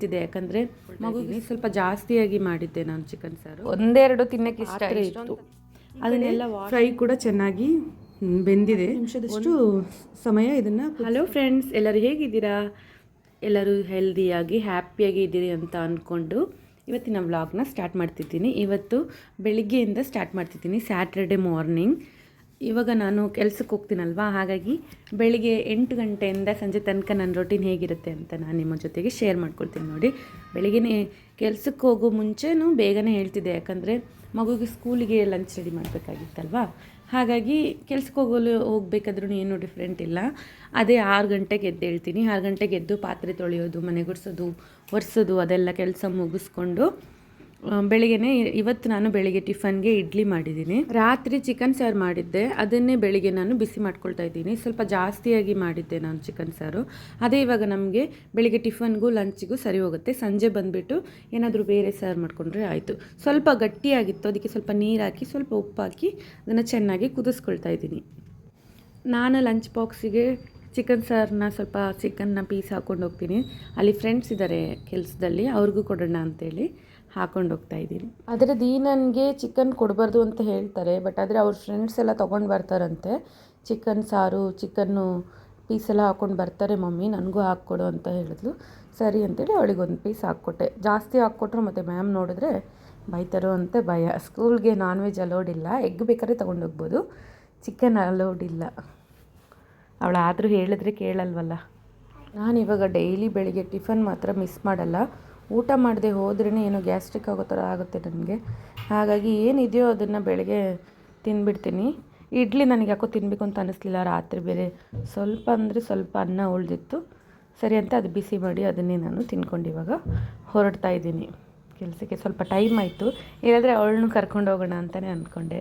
ಹೇಳ್ತಿದ್ದೆ ಯಾಕಂದರೆ ಮಗುಗೆ ಸ್ವಲ್ಪ ಜಾಸ್ತಿಯಾಗಿ ಮಾಡಿದ್ದೆ ನಾನು ಚಿಕನ್ ಸಾರು. ಒಂದೆರಡು ತಿನ್ನಕ್ಕೆ ಇಷ್ಟ ಇತ್ತು. ಅದನ್ನೆಲ್ಲ ಫ್ರೈ ಕೂಡ ಚೆನ್ನಾಗಿ ಬೆಂದಿದೆ. ನಿಮಿಷದಷ್ಟು ಸಮಯ ಇದನ್ನು ಹಲೋ ಫ್ರೆಂಡ್ಸ್ ಎಲ್ಲರೂ ಹೇಗಿದ್ದೀರಾ? ಎಲ್ಲರೂ ಹೆಲ್ದಿಯಾಗಿ ಹ್ಯಾಪಿಯಾಗಿ ಇದ್ದೀರಿ ಅಂತ ಅಂದ್ಕೊಂಡು ಇವತ್ತಿನ ವ್ಲಾಗ್ನ ಸ್ಟಾರ್ಟ್ ಮಾಡ್ತಿದ್ದೀನಿ. ಇವತ್ತು ಬೆಳಿಗ್ಗೆಯಿಂದ ಸ್ಟಾರ್ಟ್ ಮಾಡ್ತಿದ್ದೀನಿ ಸ್ಯಾಟರ್ಡೆ ಮಾರ್ನಿಂಗ್. ಇವಾಗ ನಾನು ಕೆಲಸಕ್ಕೆ ಹೋಗ್ತೀನಲ್ವಾ? ಹಾಗಾಗಿ ಬೆಳಿಗ್ಗೆ ಎಂಟು ಗಂಟೆಯಿಂದ ಸಂಜೆ ತನಕ ನನ್ನ ರೊಟೀನ್ ಹೇಗಿರುತ್ತೆ ಅಂತ ನಾನು ನಿಮ್ಮ ಜೊತೆಗೆ ಶೇರ್ ಮಾಡ್ಕೊಳ್ತೀನಿ ನೋಡಿ. ಬೆಳಿಗ್ಗೆ ಕೆಲಸಕ್ಕೆ ಹೋಗೋ ಮುಂಚೆನೂ ಬೇಗನೆ ಹೇಳ್ತಿದ್ದೆ. ಯಾಕಂದರೆ ಮಗುಗೆ ಸ್ಕೂಲಿಗೆ ಲಂಚ್ ರೆಡಿ ಮಾಡಬೇಕಾಗಿತ್ತಲ್ವಾ? ಹಾಗಾಗಿ ಕೆಲ್ಸಕ್ಕೆ ಹೋಗಲು ಹೋಗಬೇಕಾದ್ರೂ ಏನು ಡಿಫ್ರೆಂಟ್ ಇಲ್ಲ. ಅದೇ ಆರು ಗಂಟೆಗೆ ಎದ್ದು ಹೇಳ್ತೀನಿ. ಆರು ಗಂಟೆಗೆ ಎದ್ದು ಪಾತ್ರೆ ತೊಳೆಯೋದು, ಮನೆ ಗುಡಿಸೋದು, ಒರೆಸೋದು ಅದೆಲ್ಲ ಕೆಲಸ ಮುಗಿಸ್ಕೊಂಡು ಬೆಳಿಗ್ಗೆನೆ ಇವತ್ತು ನಾನು ಬೆಳಿಗ್ಗೆ ಟಿಫನ್ಗೆ ಇಡ್ಲಿ ಮಾಡಿದ್ದೀನಿ. ರಾತ್ರಿ ಚಿಕನ್ ಸಾರು ಮಾಡಿದ್ದೆ. ಅದನ್ನೇ ಬೆಳಿಗ್ಗೆ ನಾನು ಬಿಸಿ ಮಾಡ್ಕೊಳ್ತಾ ಇದ್ದೀನಿ. ಸ್ವಲ್ಪ ಜಾಸ್ತಿಯಾಗಿ ಮಾಡಿದ್ದೆ ನಾನು ಚಿಕನ್ ಸಾರು. ಅದೇ ಇವಾಗ ನಮಗೆ ಬೆಳಿಗ್ಗೆ ಟಿಫನ್ಗೂ ಲಂಚ್ಗೂ ಸರಿ ಹೋಗುತ್ತೆ. ಸಂಜೆ ಬಂದುಬಿಟ್ಟು ಏನಾದರೂ ಬೇರೆ ಸಾರು ಮಾಡಿಕೊಂಡ್ರೆ ಆಯಿತು. ಸ್ವಲ್ಪ ಗಟ್ಟಿಯಾಗಿತ್ತು. ಅದಕ್ಕೆ ಸ್ವಲ್ಪ ನೀರು ಹಾಕಿ ಸ್ವಲ್ಪ ಉಪ್ಪು ಹಾಕಿ ಅದನ್ನು ಚೆನ್ನಾಗಿ ಕುದಿಸ್ಕೊಳ್ತಾ ಇದ್ದೀನಿ. ನಾನು ಲಂಚ್ ಬಾಕ್ಸಿಗೆ ಚಿಕನ್ ಸಾರನ್ನ ಸ್ವಲ್ಪ ಚಿಕನ್ನ ಪೀಸ್ ಹಾಕ್ಕೊಂಡು ಹೋಗ್ತೀನಿ. ಅಲ್ಲಿ ಫ್ರೆಂಡ್ಸ್ ಇದ್ದಾರೆ ಕೆಲಸದಲ್ಲಿ. ಅವ್ರಿಗೂ ಕೊಡೋಣ ಅಂತೇಳಿ. ಹಾಕೊಂಡು ಹೋಗ್ತಾ ಇದ್ದೀನಿ ಆದರೆ ದೀನನ್ಗೆ ಚಿಕನ್ ಕೊಡಬಾರ್ದು ಅಂತ ಹೇಳ್ತಾರೆ, ಬಟ್ ಆದರೆ ಅವ್ರ ಫ್ರೆಂಡ್ಸ್ ಎಲ್ಲ ತೊಗೊಂಡು ಬರ್ತಾರಂತೆ. ಚಿಕನ್ ಸಾರು, ಚಿಕನ್ನು ಪೀಸ್ ಎಲ್ಲ ಹಾಕ್ಕೊಂಡು ಬರ್ತಾರೆ ಮಮ್ಮಿ, ನನಗೂ ಹಾಕ್ಕೊಡು ಅಂತ ಹೇಳಿದ್ಲು. ಸರಿ ಅಂತೇಳಿ ಅವಳಿಗೆ ಒಂದು ಪೀಸ್ ಹಾಕ್ಕೊಟ್ಟೆ. ಜಾಸ್ತಿ ಹಾಕ್ಕೊಟ್ರು ಮತ್ತು ಮ್ಯಾಮ್ ನೋಡಿದ್ರೆ ಬೈತಾರೋ ಅಂತ ಭಯ. ಸ್ಕೂಲ್ಗೆ ನಾನ್ ವೆಜ್ ಅಲೋಡ್ ಇಲ್ಲ. ಎಗ್ ಬೇಕಾದ್ರೆ ತೊಗೊಂಡೋಗ್ಬೋದು ಚಿಕನ್ ಅಲೋಡ್ ಇಲ್ಲ. ಅವಳಾದರೂ ಹೇಳಿದ್ರೆ ಕೇಳಲ್ವಲ್ಲ? ನಾನು ಇವಾಗ ಡೈಲಿ ಬೆಳಿಗ್ಗೆ ಟಿಫನ್ ಮಾತ್ರ ಮಿಸ್ ಮಾಡಲ್ಲ. ಊಟ ಮಾಡದೆ ಹೋದ್ರೇ ಏನು ಗ್ಯಾಸ್ಟ್ರಿಕ್ ಆಗೋ ಥರ ಆಗುತ್ತೆ ನನಗೆ. ಹಾಗಾಗಿ ಏನಿದೆಯೋ ಅದನ್ನು ಬೆಳಗ್ಗೆ ತಿನ್ಬಿಡ್ತೀನಿ. ಇಡ್ಲಿ ನನಗೆ ಯಾಕೋ ತಿನ್ನಬೇಕು ಅಂತ ಅನ್ನಿಸ್ಲಿಲ್ಲ ರಾತ್ರಿ ಬೇರೆ. ಸ್ವಲ್ಪ ಅಂದರೆ ಸ್ವಲ್ಪ ಅನ್ನ ಉಳಿದಿತ್ತು. ಸರಿ ಅಂತ ಅದು ಬಿಸಿ ಮಾಡಿ ಅದನ್ನೇ ನಾನು ತಿನ್ಕೊಂಡು ಇವಾಗ ಹೊರಡ್ತಾ ಇದ್ದೀನಿ. ಕೆಲಸಕ್ಕೆ ಸ್ವಲ್ಪ ಟೈಮ್ ಆಯಿತು. ಇಲ್ಲಾಂದರೆ ಅವಳನ್ನು ಕರ್ಕೊಂಡು ಹೋಗೋಣ ಅಂತಲೇ ಅಂದ್ಕೊಂಡೆ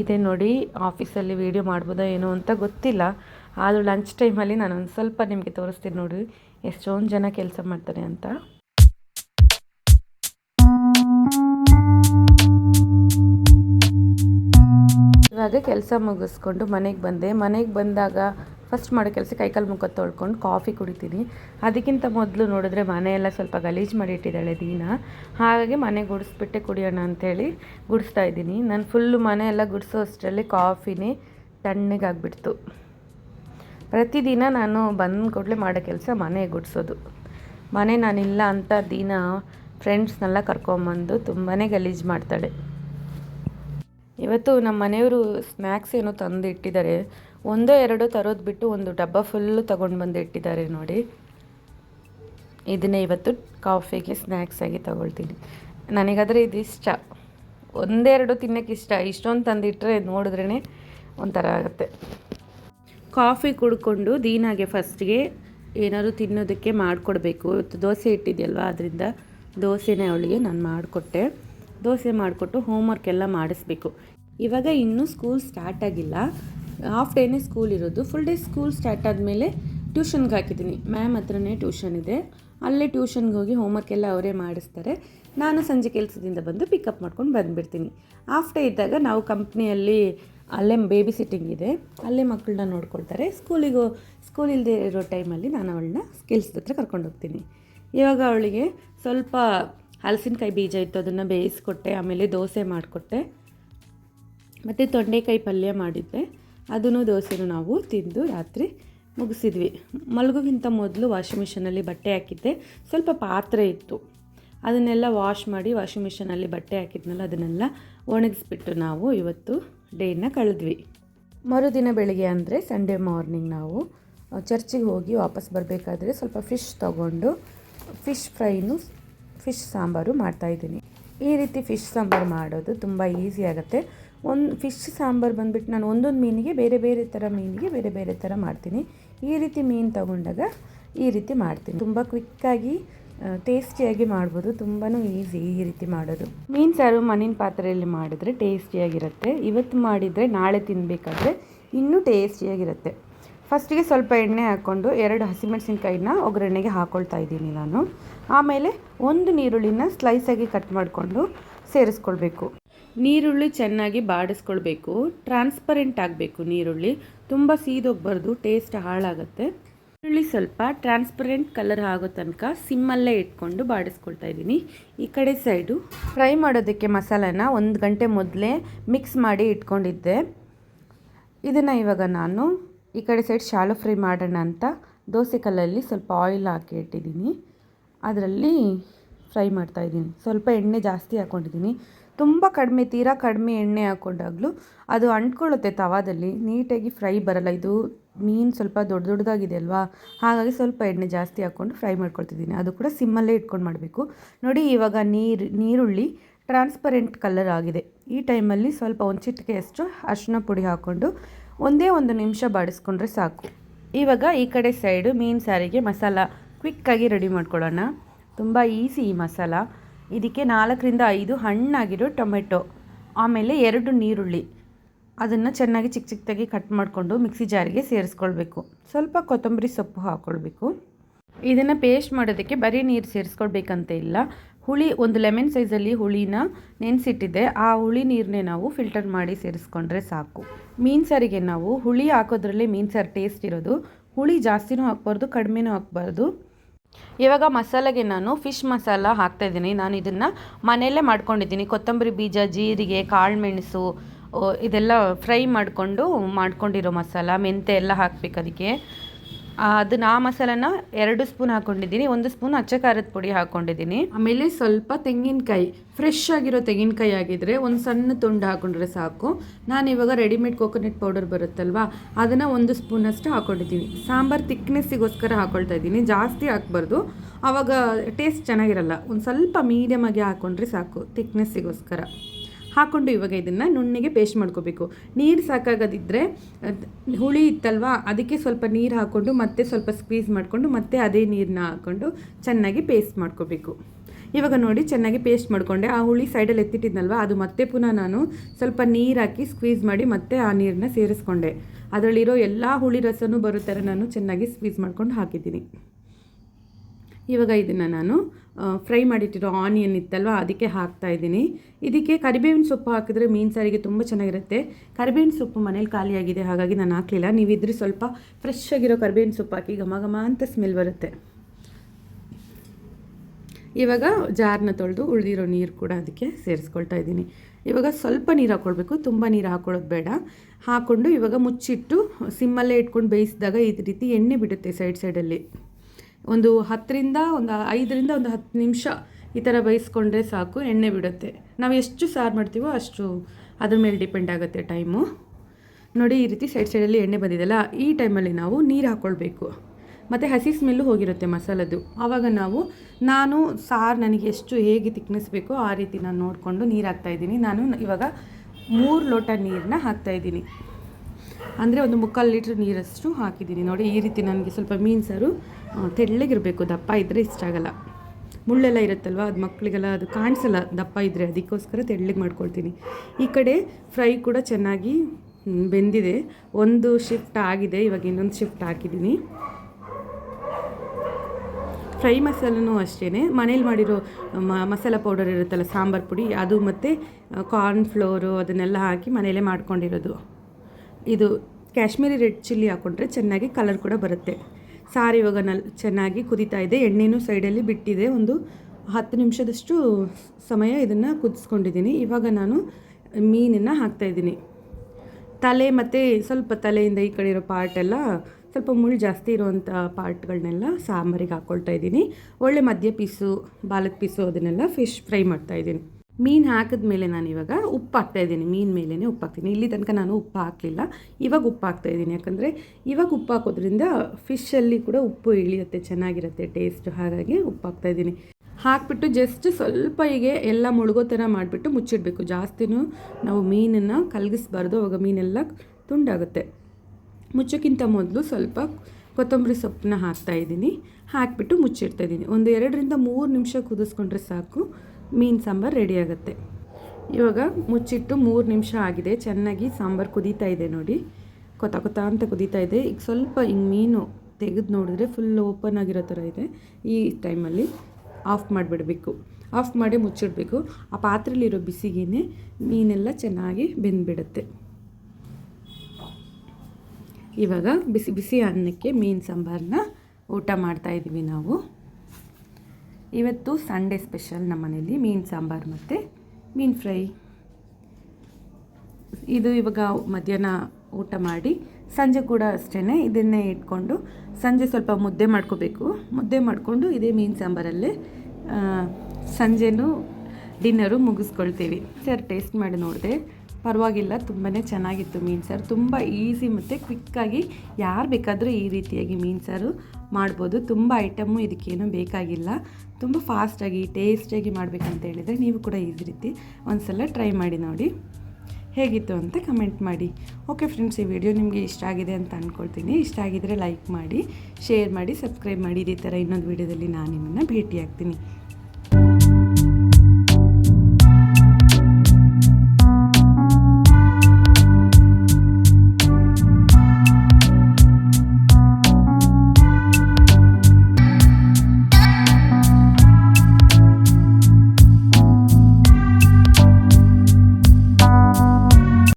ಇದೆ ನೋಡಿ, ಆಫೀಸಲ್ಲಿ ವೀಡಿಯೋ ಮಾಡ್ಬೋದಾ ಏನೋ ಅಂತ ಗೊತ್ತಿಲ್ಲ. ಆದರೂ ಲಂಚ್ ಟೈಮಲ್ಲಿ ನಾನು ಒಂದು ಸ್ವಲ್ಪ ನಿಮಗೆ ತೋರಿಸ್ತೀನಿ ನೋಡಿ ಎಷ್ಟೊಂದು ಜನ ಕೆಲಸ ಮಾಡ್ತಾರೆ ಅಂತ. ಇವಾಗ ಕೆಲಸ ಮುಗಿಸ್ಕೊಂಡು ಮನೆಗೆ ಬಂದೆ. ಮನೆಗೆ ಬಂದಾಗ ಫಸ್ಟ್ ಮಾಡೋ ಕೆಲಸ ಕೈಕಾಲು ಮುಖ ತೊಳ್ಕೊಂಡು ಕಾಫಿ ಕುಡಿತೀನಿ. ಅದಕ್ಕಿಂತ ಮೊದಲು ನೋಡಿದ್ರೆ ಮನೆಯೆಲ್ಲ ಸ್ವಲ್ಪ ಗಲೀಜು ಮಾಡಿ ಇಟ್ಟಿದ್ದಾಳೆ ದಿನ. ಹಾಗಾಗಿ ಮನೆ ಗುಡಿಸ್ಬಿಟ್ಟೆ ಕುಡಿಯೋಣ ಅಂಥೇಳಿ ಗುಡಿಸ್ತಾ ಇದ್ದೀನಿ. ನಾನು ಫುಲ್ಲು ಮನೆಯೆಲ್ಲ ಗುಡಿಸೋ ಅಷ್ಟರಲ್ಲಿ ಕಾಫಿನೇ ತಣ್ಣಗಾಗ್ಬಿಡ್ತು. ಪ್ರತಿದಿನ ನಾನು ಬಂದ ಕೂಡಲೇ ಮಾಡೋ ಕೆಲಸ ಮನೆ ಗುಡಿಸೋದು. ಮನೆ ನಾನಿಲ್ಲ ಅಂತ ದಿನ ಫ್ರೆಂಡ್ಸ್ನೆಲ್ಲ ಕರ್ಕೊಂಬಂದು ತುಂಬಾ ಗಲೀಜು ಮಾಡ್ತಾಳೆ. ಇವತ್ತು ನಮ್ಮ ಮನೆಯವರು ಸ್ನ್ಯಾಕ್ಸ್ ಏನೋ ತಂದು ಇಟ್ಟಿದ್ದಾರೆ. ಒಂದೋ ಎರಡೋ ತರೋದು ಬಿಟ್ಟು ಒಂದು ಡಬ್ಬ ಫುಲ್ಲು ತೊಗೊಂಡು ಬಂದು ಇಟ್ಟಿದ್ದಾರೆ ನೋಡಿ. ಇದನ್ನೇ ಇವತ್ತು ಕಾಫಿಗೆ ಸ್ನ್ಯಾಕ್ಸ್ ಆಗಿ ತಗೊಳ್ತೀನಿ. ನನಗಾದರೆ ಇದು ಇಷ್ಟ ಒಂದೆರಡು ತಿನ್ನೋಕ್ಕೆ ಇಷ್ಟ ಇಷ್ಟೊಂದು ತಂದಿಟ್ಟರೆ ನೋಡಿದ್ರೇ ಒಂಥರ ಆಗುತ್ತೆ. ಕಾಫಿ ಕುಡ್ಕೊಂಡು ದೀನಾಗೆ ಫಸ್ಟ್ಗೆ ಏನಾದ್ರು ತಿನ್ನೋದಕ್ಕೆ ಮಾಡಿಕೊಡ್ಬೇಕು. ಇವತ್ತು ದೋಸೆ ಇಟ್ಟಿದೆಯಲ್ವ ಅದರಿಂದ ದೋಸೆನೇ ಅವಳಿಗೆ ನಾನು ಮಾಡಿಕೊಟ್ಟೆ. ದೋಸೆ ಮಾಡಿಕೊಟ್ಟು ಹೋಮ್ವರ್ಕ್ ಎಲ್ಲ ಮಾಡಿಸ್ಬೇಕು. ಇವಾಗ ಇನ್ನೂ ಸ್ಕೂಲ್ ಸ್ಟಾರ್ಟ್ ಆಗಿಲ್ಲ. ಹಾಫ್ ಡೇನೇ ಸ್ಕೂಲ್ ಇರೋದು. ಫುಲ್ ಡೇ ಸ್ಕೂಲ್ ಸ್ಟಾರ್ಟ್ ಆದಮೇಲೆ ಟ್ಯೂಷನ್ಗೆ ಹಾಕಿದ್ದೀನಿ. ಮ್ಯಾಮ್ ಹತ್ರನೇ ಟ್ಯೂಷನ್ ಇದೆ. ಅಲ್ಲೇ ಟ್ಯೂಷನ್ಗೆ ಹೋಗಿ ಹೋಮ್ವರ್ಕ್ ಎಲ್ಲ ಅವರೇ ಮಾಡಿಸ್ತಾರೆ. ನಾನು ಸಂಜೆ ಕೆಲಸದಿಂದ ಬಂದು ಪಿಕಪ್ ಮಾಡ್ಕೊಂಡು ಬಂದುಬಿಡ್ತೀನಿ. ಹಾಫ್ ಡೇ ಇದ್ದಾಗ ನಾವು ಕಂಪ್ನಿಯಲ್ಲಿ ಅಲ್ಲೇ ಬೇಬಿ ಸಿಟ್ಟಿಂಗ್ ಇದೆ. ಅಲ್ಲೇ ಮಕ್ಕಳನ್ನ ನೋಡ್ಕೊಳ್ತಾರೆ. ಸ್ಕೂಲಿಗೆ, ಸ್ಕೂಲ್ ಇಲ್ಲದೆ ಇರೋ ಟೈಮಲ್ಲಿ ನಾನು ಅವಳನ್ನ ಸ್ಕಿಲ್ಸ್ ಹತ್ರ ಕರ್ಕೊಂಡು ಹೋಗ್ತೀನಿ. ಇವಾಗ ಅವಳಿಗೆ ಸ್ವಲ್ಪ ಹಲಸಿನಕಾಯಿ ಬೀಜ ಇತ್ತು, ಅದನ್ನು ಬೇಯಿಸ್ಕೊಟ್ಟೆ, ಆಮೇಲೆ ದೋಸೆ ಮಾಡಿಕೊಟ್ಟೆ. ಮತ್ತು ತೊಂಡೆಕಾಯಿ ಪಲ್ಯ ಮಾಡಿದ್ದೆ. ಅದನ್ನು ದೋಸೆನೂ ನಾವು ತಿಂದು ರಾತ್ರಿ ಮುಗಿಸಿದ್ವಿ. ಮಲಗೋಕ್ಕಿಂತ ಮೊದಲು ವಾಷಿಂಗ್ ಮಿಷನಲ್ಲಿ ಬಟ್ಟೆ ಹಾಕಿದ್ದೆ. ಸ್ವಲ್ಪ ಪಾತ್ರೆ ಇತ್ತು. ಅದನ್ನೆಲ್ಲ ವಾಶ್ ಮಾಡಿ ವಾಷಿಂಗ್ ಮಿಷನಲ್ಲಿ ಬಟ್ಟೆ ಹಾಕಿದ್ನಲ್ಲ, ಅದನ್ನೆಲ್ಲ ಒಣಗಿಸ್ಬಿಟ್ಟು ನಾವು ಇವತ್ತು ಡೇನ ಕಳೆದ್ವಿ. ಮರುದಿನ ಬೆಳಿಗ್ಗೆ ಅಂದರೆ ಸಂಡೇ ಮಾರ್ನಿಂಗ್ ನಾವು ಚರ್ಚಿಗೆ ಹೋಗಿ ವಾಪಸ್ ಬರಬೇಕಾದ್ರೆ ಸ್ವಲ್ಪ ಫಿಶ್ ತಗೊಂಡು, ಫಿಶ್ ಫ್ರೈನು ಫಿಶ್ ಸಾಂಬಾರು ಮಾಡ್ತಾಯಿದ್ದೀನಿ ಈ ರೀತಿ ಫಿಶ್ ಸಾಂಬಾರು ಮಾಡೋದು ತುಂಬ ಈಸಿ ಆಗುತ್ತೆ. ಒಂದು ಫಿಶ್ ಸಾಂಬಾರು ಬಂದುಬಿಟ್ಟು ನಾನು ಒಂದೊಂದು ಮೀನಿಗೆ ಬೇರೆ ಬೇರೆ ಥರ ಮೀನಿಗೆ ಬೇರೆ ಬೇರೆ ಥರ ಮಾಡ್ತೀನಿ. ಈ ರೀತಿ ಮೀನು ತಗೊಂಡಾಗ ಈ ರೀತಿ ಮಾಡ್ತೀನಿ. ತುಂಬ ಕ್ವಿಕ್ಕಾಗಿ ಟೇಸ್ಟಿಯಾಗಿ ಮಾಡ್ಬೋದು. ತುಂಬಾ ಈಸಿ ಈ ರೀತಿ ಮಾಡೋದು. ಮೀನು ಸಾರು ಮಣ್ಣಿನ ಪಾತ್ರೆಯಲ್ಲಿ ಮಾಡಿದ್ರೆ ಟೇಸ್ಟಿಯಾಗಿರುತ್ತೆ ಇವತ್ತು ಮಾಡಿದರೆ ನಾಳೆ ತಿನ್ನಬೇಕಾದ್ರೆ ಇನ್ನೂ ಟೇಸ್ಟಿಯಾಗಿರುತ್ತೆ ಫಸ್ಟಿಗೆ ಸ್ವಲ್ಪ ಎಣ್ಣೆ ಹಾಕ್ಕೊಂಡು ಎರಡು ಹಸಿಮೆಣಸಿನ್ಕಾಯಿನ ಒಗ್ಗರಣೆಗೆ ಹಾಕ್ಕೊಳ್ತಾ ಇದ್ದೀನಿ ನಾನು. ಆಮೇಲೆ ಒಂದು ನೀರುಳ್ಳಿನ ಸ್ಲೈಸಾಗಿ ಕಟ್ ಮಾಡಿಕೊಂಡು ಸೇರಿಸ್ಕೊಳ್ಬೇಕು. ನೀರುಳ್ಳಿ ಚೆನ್ನಾಗಿ ಬಾಡಿಸ್ಕೊಳ್ಬೇಕು. ಟ್ರಾನ್ಸ್ಪರೆಂಟ್ ಆಗಬೇಕು ನೀರುಳ್ಳಿ. ತುಂಬ ಸೀದೋಗ್ಬಾರ್ದು. ಟೇಸ್ಟ್ ಹಾಳಾಗುತ್ತೆ. ಈರುಳ್ಳಿ ಸ್ವಲ್ಪ ಟ್ರಾನ್ಸ್ಪರೆಂಟ್ ಕಲರ್ ಆಗೋ ತನಕ ಸಿಮ್ಮಲ್ಲೇ ಇಟ್ಕೊಂಡು ಬಾಡಿಸ್ಕೊಳ್ತಾ ಇದ್ದೀನಿ. ಈ ಕಡೆ ಸೈಡು ಫ್ರೈ ಮಾಡೋದಕ್ಕೆ ಮಸಾಲಾನ ಒಂದು ಗಂಟೆ ಮೊದಲೇ ಮಿಕ್ಸ್ ಮಾಡಿ ಇಟ್ಕೊಂಡಿದ್ದೆ. ಇದನ್ನು ಇವಾಗ ನಾನು ಈ ಕಡೆ ಸೈಡ್ ಶಾಲು ಫ್ರೈ ಮಾಡೋಣ ಅಂತ ದೋಸೆ ಕಲ್ಲಲ್ಲಿ ಸ್ವಲ್ಪ ಆಯಿಲ್ ಹಾಕಿ ಇಟ್ಟಿದ್ದೀನಿ. ಅದರಲ್ಲಿ ಫ್ರೈ ಮಾಡ್ತಾಯಿದ್ದೀನಿ ಸ್ವಲ್ಪ ಎಣ್ಣೆ ಜಾಸ್ತಿ ಹಾಕ್ಕೊಂಡಿದ್ದೀನಿ ತುಂಬ ಕಡಿಮೆ, ತೀರಾ ಕಡಿಮೆ ಎಣ್ಣೆ ಹಾಕ್ಕೊಂಡಾಗಲೂ ಅದು ಅಂಟ್ಕೊಳ್ಳುತ್ತೆ ತವಾದಲ್ಲಿ, ನೀಟಾಗಿ ಫ್ರೈ ಬರಲ್ಲ. ಇದು ಮೀನು ಸ್ವಲ್ಪ ದೊಡ್ಡ ದೊಡ್ಡದಾಗಿದೆ ಅಲ್ವಾ? ಹಾಗಾಗಿ ಸ್ವಲ್ಪ ಎಣ್ಣೆ ಜಾಸ್ತಿ ಹಾಕ್ಕೊಂಡು ಫ್ರೈ ಮಾಡ್ಕೊಳ್ತಿದ್ದೀನಿ. ಅದು ಕೂಡ ಸಿಮ್ಮಲ್ಲೇ ಇಟ್ಕೊಂಡು ಮಾಡಬೇಕು. ನೋಡಿ ಇವಾಗ ನೀರು, ನೀರುಳ್ಳಿ ಟ್ರಾನ್ಸ್ಪರೆಂಟ್ ಕಲರ್ ಆಗಿದೆ. ಈ ಟೈಮಲ್ಲಿ ಸ್ವಲ್ಪ ಒಂದು ಚಿಟಿಕೆಯಷ್ಟು ಅರಿಶಿನ ಪುಡಿ ಹಾಕ್ಕೊಂಡು ಒಂದೇ ಒಂದು ನಿಮಿಷ ಬಾಡಿಸ್ಕೊಂಡ್ರೆ ಸಾಕು. ಇವಾಗ ಈ ಕಡೆ ಸೈಡು ಮೀನು ಸಾರಿಗೆ ಮಸಾಲ ಕ್ವಿಕ್ಕಾಗಿ ರೆಡಿ ಮಾಡ್ಕೊಳ್ಳೋಣ. ತುಂಬ ಈಸಿ ಈ ಮಸಾಲ. ಇದಕ್ಕೆ ನಾಲ್ಕರಿಂದ ಐದು ಹಣ್ಣಾಗಿರೋ ಟೊಮೆಟೊ, ಆಮೇಲೆ ಎರಡು ನೀರುಳ್ಳಿ. ಅದನ್ನು ಚೆನ್ನಾಗಿ ಚಿಕ್ಕ ಚಿಕ್ಕದಾಗಿ ಕಟ್ ಮಾಡಿಕೊಂಡು ಮಿಕ್ಸಿ ಜಾರಿಗೆ ಸೇರಿಸ್ಕೊಳ್ಬೇಕು. ಸ್ವಲ್ಪ ಕೊತ್ತಂಬರಿ ಸೊಪ್ಪು ಹಾಕ್ಕೊಳ್ಬೇಕು ಇದನ್ನು ಪೇಸ್ಟ್ ಮಾಡೋದಕ್ಕೆ ಬರೀ ನೀರು ಸೇರಿಸ್ಕೊಳ್ಬೇಕಂತ ಇಲ್ಲ. ಹುಳಿ, ಒಂದು ಲೆಮನ್ ಸೈಜಲ್ಲಿ ಹುಳಿನ ನೆನೆಸಿಟ್ಟಿದ್ದೆ ಆ ಹುಳಿ ನೀರನ್ನೇ ನಾವು ಫಿಲ್ಟರ್ ಮಾಡಿ ಸೇರಿಸ್ಕೊಂಡ್ರೆ ಸಾಕು. ಮೀನು ಸಾರಿಗೆ ನಾವು ಹುಳಿ ಹಾಕೋದ್ರಲ್ಲೇ ಮೀನು ಸಾರು ಟೇಸ್ಟ್ ಇರೋದು. ಹುಳಿ ಜಾಸ್ತಿನೂ ಹಾಕ್ಬಾರ್ದು, ಕಡಿಮೆನೂ ಹಾಕ್ಬಾರ್ದು. ಇವಾಗ ಮಸಾಲೆಗೆ ನಾನು ಫಿಶ್ ಮಸಾಲ ಹಾಕ್ತಾಯಿದ್ದೀನಿ ನಾನು ಇದನ್ನು ಮನೆಯಲ್ಲೇ ಮಾಡ್ಕೊಂಡಿದ್ದೀನಿ. ಕೊತ್ತಂಬರಿ ಬೀಜ, ಜೀರಿಗೆ ಕಾಳುಮೆಣಸು ಇದೆಲ್ಲ ಫ್ರೈ ಮಾಡಿಕೊಂಡು ಮಾಡ್ಕೊಂಡಿರೋ ಮಸಾಲ ಮೆಂತೆ ಎಲ್ಲ ಹಾಕ್ಬೇಕು ಅದಕ್ಕೆ. ಅದನ್ನ ಆ ಮಸಾಲನ ಎರಡು ಸ್ಪೂನ್ ಹಾಕೊಂಡಿದ್ದೀನಿ, ಒಂದು ಸ್ಪೂನ್ ಅಚ್ಚ ಖಾರದ ಪುಡಿ ಹಾಕ್ಕೊಂಡಿದ್ದೀನಿ ಆಮೇಲೆ ಸ್ವಲ್ಪ ತೆಂಗಿನಕಾಯಿ ಫ್ರೆಶ್ ಆಗಿರೋ ತೆಂಗಿನಕಾಯಿ ಆಗಿದ್ರೆ ಒಂದು ಸಣ್ಣ ತುಂಡು ಹಾಕೊಂಡ್ರೆ ಸಾಕು. ನಾನು ಇವಾಗ ರೆಡಿಮೇಡ್ ಕೋಕೋನಟ್ ಪೌಡರ್ ಬರುತ್ತಲ್ವಾ, ಅದನ್ನು ಒಂದು ಸ್ಪೂನಷ್ಟು ಹಾಕೊಂಡಿದ್ದೀನಿ. ಸಾಂಬಾರು ತಿಕ್ನೆಸ್ಸಿಗೋಸ್ಕರ ಹಾಕೊಳ್ತಾ ಇದ್ದೀನಿ, ಜಾಸ್ತಿ ಹಾಕ್ಬಾರ್ದು. ಅವಾಗ ಟೇಸ್ಟ್ ಚೆನ್ನಾಗಿರಲ್ಲ, ಒಂದು ಸ್ವಲ್ಪ ಮೀಡಿಯಮ್ ಆಗಿ ಹಾಕೊಂಡ್ರೆ ಸಾಕು ತಿಕ್ನೆಸ್ಸಿಗೋಸ್ಕರ ಹಾಕ್ಕೊಂಡು ಇವಾಗ ಇದನ್ನು ನುಣ್ಣಿಗೆ ಪೇಸ್ಟ್ ಮಾಡ್ಕೋಬೇಕು. ನೀರು ಸಾಕಾಗದಿದ್ದರೆ ಹುಳಿ ಇತ್ತಲ್ವ, ಅದಕ್ಕೆ ಸ್ವಲ್ಪ ನೀರು ಹಾಕ್ಕೊಂಡು ಮತ್ತೆ ಸ್ವಲ್ಪ ಸ್ಕ್ವೀಸ್ ಮಾಡಿಕೊಂಡು ಮತ್ತೆ ಅದೇ ನೀರನ್ನ ಹಾಕ್ಕೊಂಡು ಚೆನ್ನಾಗಿ ಪೇಸ್ಟ್ ಮಾಡ್ಕೋಬೇಕು. ಇವಾಗ ನೋಡಿ, ಚೆನ್ನಾಗಿ ಪೇಸ್ಟ್ ಮಾಡಿಕೊಂಡೆ. ಆ ಹುಳಿ ಸೈಡಲ್ಲಿ ಎತ್ತಿಟ್ಟಿದ್ನಲ್ವ, ಅದು ಮತ್ತೆ ಪುನಃ ನಾನು ಸ್ವಲ್ಪ ನೀರು ಹಾಕಿ ಸ್ಕ್ವೀಸ್ ಮಾಡಿ ಮತ್ತೆ ಆ ನೀರನ್ನ ಸೇರಿಸ್ಕೊಂಡೆ. ಅದರಲ್ಲಿರೋ ಎಲ್ಲ ಹುಳಿ ರಸನೂ ಬರೋ ಥರ ನಾನು ಚೆನ್ನಾಗಿ ಸ್ಕ್ವೀಸ್ ಮಾಡ್ಕೊಂಡು ಹಾಕಿದ್ದೀನಿ. ಇವಾಗ ಇದನ್ನು ನಾನು ಫ್ರೈ ಮಾಡಿಟ್ಟಿರೋ ಆನಿಯನ್ ಇತ್ತಲ್ವ, ಅದಕ್ಕೆ ಹಾಕ್ತಾ ಇದ್ದೀನಿ. ಇದಕ್ಕೆ ಕರಿಬೇವಿನ ಸೊಪ್ಪು ಹಾಕಿದ್ರೆ ಮೀನು ಸಾರಿಗೆ ತುಂಬ ಚೆನ್ನಾಗಿರುತ್ತೆ. ಕರಿಬೇವಿನ ಸೊಪ್ಪು ಮನೇಲಿ ಖಾಲಿಯಾಗಿದೆ, ಹಾಗಾಗಿ ನಾನು ಹಾಕಲಿಲ್ಲ. ನೀವಿದ್ರೆ ಸ್ವಲ್ಪ ಫ್ರೆಶ್ ಆಗಿರೋ ಕರಿಬೇವಿನ ಸೊಪ್ಪು ಹಾಕಿ ಘಮ ಘಮ ಅಂತ ಸ್ಮೆಲ್ ಬರುತ್ತೆ. ಇವಾಗ ಜಾರನ್ನ ತೊಳೆದು ಉಳಿದಿರೋ ನೀರು ಕೂಡ ಅದಕ್ಕೆ ಸೇರಿಸ್ಕೊಳ್ತಾ ಇದ್ದೀನಿ. ಇವಾಗ ಸ್ವಲ್ಪ ನೀರು ಹಾಕ್ಕೊಳ್ಬೇಕು ತುಂಬ ನೀರು ಹಾಕ್ಕೊಳ್ಳೋದು ಬೇಡ. ಹಾಕ್ಕೊಂಡು ಇವಾಗ ಮುಚ್ಚಿಟ್ಟು ಸಿಮ್ಮಲ್ಲೇ ಇಟ್ಕೊಂಡು ಬೇಯಿಸಿದಾಗ ಈ ರೀತಿ ಎಣ್ಣೆ ಬಿಡುತ್ತೆ ಸೈಡ್ ಸೈಡಲ್ಲಿ. ಒಂದು ಹತ್ತರಿಂದ ಒಂದು ಐದರಿಂದ ಒಂದು ಹತ್ತು ನಿಮಿಷ ಈ ಥರ ಬೇಯಿಸ್ಕೊಂಡ್ರೆ ಸಾಕು, ಎಣ್ಣೆ ಬಿಡುತ್ತೆ. ನಾವು ಎಷ್ಟು ಸಾರು ಮಾಡ್ತೀವೋ ಅಷ್ಟು ಅದ್ರ ಮೇಲೆ ಡಿಪೆಂಡ್ ಆಗುತ್ತೆ ಟೈಮು. ನೋಡಿ, ಈ ರೀತಿ ಸೈಡ್ ಸೈಡಲ್ಲಿ ಎಣ್ಣೆ ಬಂದಿದೆಯಲ್ಲ, ಈ ಟೈಮಲ್ಲಿ ನಾವು ನೀರು ಹಾಕ್ಕೊಳ್ಬೇಕು ಮತ್ತು ಹಸಿ ಸ್ಮೆಲ್ಲು ಹೋಗಿರುತ್ತೆ ಮಸಾಲದ್ದು ಆವಾಗ ನಾವು, ನಾನು ಸಾರು ನನಗೆ ಎಷ್ಟು ಹೇಗೆ ತಿಕ್ಕಿಸ್ಬೇಕು ಆ ರೀತಿ ನಾನು ನೋಡಿಕೊಂಡು ನೀರು ಹಾಕ್ತಾಯಿದ್ದೀನಿ ನಾನು ಇವಾಗ ಮೂರು ಲೋಟ ನೀರನ್ನ ಹಾಕ್ತಾಯಿದ್ದೀನಿ ಅಂದರೆ ಒಂದು ಮುಕ್ಕಾಲು ಲೀಟ್ರ್ ನೀರಷ್ಟು ಹಾಕಿದ್ದೀನಿ. ನೋಡಿ, ಈ ರೀತಿ ನನಗೆ ಸ್ವಲ್ಪ ಮೀನು ಸಾರು ತೆಳ್ಳಗಿರಬೇಕು, ದಪ್ಪ ಇದ್ದರೆ ಇಷ್ಟ ಆಗಲ್ಲ. ಮುಳ್ಳೆಲ್ಲ ಇರುತ್ತಲ್ವ, ಅದು ಮಕ್ಕಳಿಗೆಲ್ಲ ಅದು ಕಾಣಿಸಲ್ಲ ದಪ್ಪ ಇದ್ದರೆ ಅದಕ್ಕೋಸ್ಕರ ತೆಳ್ಳಗೆ ಮಾಡ್ಕೊಳ್ತೀನಿ. ಈ ಕಡೆ ಫ್ರೈ ಕೂಡ ಚೆನ್ನಾಗಿ ಬೆಂದಿದೆ. ಒಂದು ಶಿಫ್ಟ್ ಆಗಿದೆ, ಇವಾಗ ಇನ್ನೊಂದು ಶಿಫ್ಟ್ ಹಾಕಿದ್ದೀನಿ. ಫ್ರೈ ಮಸಾಲನೂ ಅಷ್ಟೇ ಮನೇಲಿ ಮಾಡಿರೋ ಮಸಾಲ ಪೌಡರ್ ಇರುತ್ತಲ್ಲ, ಸಾಂಬಾರು ಪುಡಿ, ಅದು ಮತ್ತು ಕಾರ್ನ್ ಫ್ಲೋರು ಅದನ್ನೆಲ್ಲ ಹಾಕಿ ಮನೆಯಲ್ಲೇ ಮಾಡ್ಕೊಂಡಿರೋದು. ಇದು ಕಾಶ್ಮೀರಿ ರೆಡ್ ಚಿಲ್ಲಿ ಹಾಕ್ಕೊಂಡ್ರೆ ಚೆನ್ನಾಗಿ ಕಲರ್ ಕೂಡ ಬರುತ್ತೆ. ಸಾರು ಇವಾಗ ನಲ್, ಚೆನ್ನಾಗಿ ಕುದೀತಾ ಇದೆ. ಎಣ್ಣೆನೂ ಸೈಡಲ್ಲಿ ಬಿಟ್ಟಿದೆ. ಒಂದು ಹತ್ತು ನಿಮಿಷದಷ್ಟು ಸಮಯ ಇದನ್ನು ಕುದಿಸ್ಕೊಂಡಿದ್ದೀನಿ. ಇವಾಗ ನಾನು ಮೀನನ್ನು ಹಾಕ್ತಾಯಿದ್ದೀನಿ ತಲೆ ಮತ್ತು ಸ್ವಲ್ಪ ತಲೆಯಿಂದ ಈ ಕಡೆ ಇರೋ ಪಾರ್ಟೆಲ್ಲ ಸ್ವಲ್ಪ ಮುಳ್ಳು ಜಾಸ್ತಿ ಇರುವಂಥ ಪಾರ್ಟ್ಗಳನ್ನೆಲ್ಲ ಸಾಂಬಾರಿಗೆ ಹಾಕ್ಕೊಳ್ತಾ ಇದ್ದೀನಿ. ಒಳ್ಳೆ ಮಧ್ಯ ಪೀಸು, ಬಾಲದ ಪೀಸು ಅದನ್ನೆಲ್ಲ ಫಿಶ್ ಫ್ರೈ ಮಾಡ್ತಾಯಿದ್ದೀನಿ ಮೀನು ಹಾಕಿದ್ಮೇಲೆ ನಾನು ಇವಾಗ ಉಪ್ಪು ಹಾಕ್ತಾಯಿದ್ದೀನಿ ಮೀನು ಮೇಲೇ ಉಪ್ಪು ಹಾಕ್ತೀನಿ. ಇಲ್ಲಿ ತನಕ ನಾನು ಉಪ್ಪು ಹಾಕಲಿಲ್ಲ. ಇವಾಗ ಉಪ್ಪು ಹಾಕ್ತಾಯಿದ್ದೀನಿ ಯಾಕಂದರೆ ಇವಾಗ ಉಪ್ಪು ಹಾಕೋದ್ರಿಂದ ಫಿಶಲ್ಲಿ ಕೂಡ ಉಪ್ಪು ಇಳಿಯುತ್ತೆ, ಚೆನ್ನಾಗಿರುತ್ತೆ ಟೇಸ್ಟ್ ಹಾಗಾಗಿ ಉಪ್ಪು ಹಾಕ್ತಾಯಿದ್ದೀನಿ ಹಾಕ್ಬಿಟ್ಟು ಜಸ್ಟ್ ಸ್ವಲ್ಪ ಹೀಗೆ ಎಲ್ಲ ಮುಳುಗೋ ಥರ ಮಾಡಿಬಿಟ್ಟು ಮುಚ್ಚಿಡಬೇಕು. ಜಾಸ್ತಿನೂ ನಾವು ಮೀನನ್ನು ಕಲಗಿಸ್ಬಾರ್ದು. ಅವಾಗ ಮೀನೆಲ್ಲ ತುಂಡಾಗುತ್ತೆ. ಮುಚ್ಚೋಕ್ಕಿಂತ ಮೊದಲು ಸ್ವಲ್ಪ ಕೊತ್ತಂಬರಿ ಸೊಪ್ಪನ್ನ ಹಾಕ್ತಾಯಿದ್ದೀನಿ ಹಾಕಿಬಿಟ್ಟು ಮುಚ್ಚಿಡ್ತಾಯಿದ್ದೀನಿ ಒಂದು ಎರಡರಿಂದ ಮೂರು ನಿಮಿಷ ಕುದಿಸ್ಕೊಂಡ್ರೆ ಸಾಕು. ಮೀನು ಸಾಂಬಾರು ರೆಡಿಯಾಗುತ್ತೆ ಇವಾಗ ಮುಚ್ಚಿಟ್ಟು ಮೂರು ನಿಮಿಷ ಆಗಿದೆ. ಚೆನ್ನಾಗಿ ಸಾಂಬಾರು ಕುದೀತಾ ಇದೆ ನೋಡಿ. ಕೊತ ಕೊತ ಅಂತ ಕುದೀತಾ ಇದೆ. ಈಗ ಸ್ವಲ್ಪ ಹಿಂಗೆ ಮೀನು ತೆಗೆದು ನೋಡಿದ್ರೆ ಫುಲ್ ಓಪನ್ ಆಗಿರೋ ಥರ ಇದೆ. ಈ ಟೈಮಲ್ಲಿ ಆಫ್ ಮಾಡಿಬಿಡಬೇಕು. ಆಫ್ ಮಾಡಿ ಮುಚ್ಚಿಡಬೇಕು. ಆ ಪಾತ್ರೆಲಿರೋ ಬಿಸಿಗೇನೆ ಮೀನೆಲ್ಲ ಚೆನ್ನಾಗಿ ಬೆಂದುಬಿಡುತ್ತೆ. ಇವಾಗ ಬಿಸಿ ಬಿಸಿ ಅನ್ನಕ್ಕೆ ಮೀನು ಸಾಂಬಾರನ್ನ ಊಟ ಮಾಡ್ತಾ ಇದ್ದೀವಿ ನಾವು. ಇವತ್ತು ಸಂಡೇ ಸ್ಪೆಷಲ್ ನಮ್ಮ ಮನೆಯಲ್ಲಿ ಮೀನು ಸಾಂಬಾರು ಮತ್ತು ಮೀನು ಫ್ರೈ. ಇದು ಇವಾಗ ಮಧ್ಯಾಹ್ನ ಊಟ ಮಾಡಿ, ಸಂಜೆ ಕೂಡ ಅಷ್ಟೇ ಇದನ್ನೇ ಇಟ್ಕೊಂಡು, ಸಂಜೆ ಸ್ವಲ್ಪ ಮುದ್ದೆ ಮಾಡ್ಕೋಬೇಕು. ಮುದ್ದೆ ಮಾಡಿಕೊಂಡು ಇದೇ ಮೀನು ಸಾಂಬಾರಲ್ಲೇ ಸಂಜೆನೂ ಡಿನ್ನರು ಮುಗಿಸ್ಕೊಳ್ತೀವಿ. ಸರ್ ಟೇಸ್ಟ್ ಮಾಡಿ ನೋಡಿದೆ. ಪರವಾಗಿಲ್ಲ ತುಂಬಾ ಚೆನ್ನಾಗಿತ್ತು ಮೀನು ಸಾರು. ತುಂಬ ಈಸಿ ಮತ್ತು ಕ್ವಿಕ್ಕಾಗಿ ಯಾರು ಬೇಕಾದರೂ ಈ ರೀತಿಯಾಗಿ ಮೀನು ಸಾರು ಮಾಡ್ಬೋದು. ತುಂಬ ಐಟಮು ಇದಕ್ಕೇನು ಬೇಕಾಗಿಲ್ಲ. ತುಂಬ ಫಾಸ್ಟಾಗಿ ಟೇಸ್ಟಿಯಾಗಿ ಮಾಡಬೇಕಂತ ಹೇಳಿದರೆ ನೀವು ಕೂಡ ಈ ರೀತಿ ಒಂದ್ಸಲ ಟ್ರೈ ಮಾಡಿ ನೋಡಿ. ಹೇಗಿತ್ತು ಅಂತ ಕಮೆಂಟ್ ಮಾಡಿ. ಓಕೆ ಫ್ರೆಂಡ್ಸ್ ಈ ವಿಡಿಯೋ ನಿಮಗೆ ಇಷ್ಟ ಆಗಿದೆ ಅಂತ ಅಂದ್ಕೊಳ್ತೀನಿ ಇಷ್ಟ ಆಗಿದರೆ ಲೈಕ್ ಮಾಡಿ ಶೇರ್ ಮಾಡಿ ಸಬ್ಸ್ಕ್ರೈಬ್ ಮಾಡಿ. ಇದೇ ಥರ ಇನ್ನೊಂದು ವಿಡಿಯೋದಲ್ಲಿ ನಾನು ನಿಮ್ಮನ್ನು ಭೇಟಿ ಆಗ್ತೀನಿ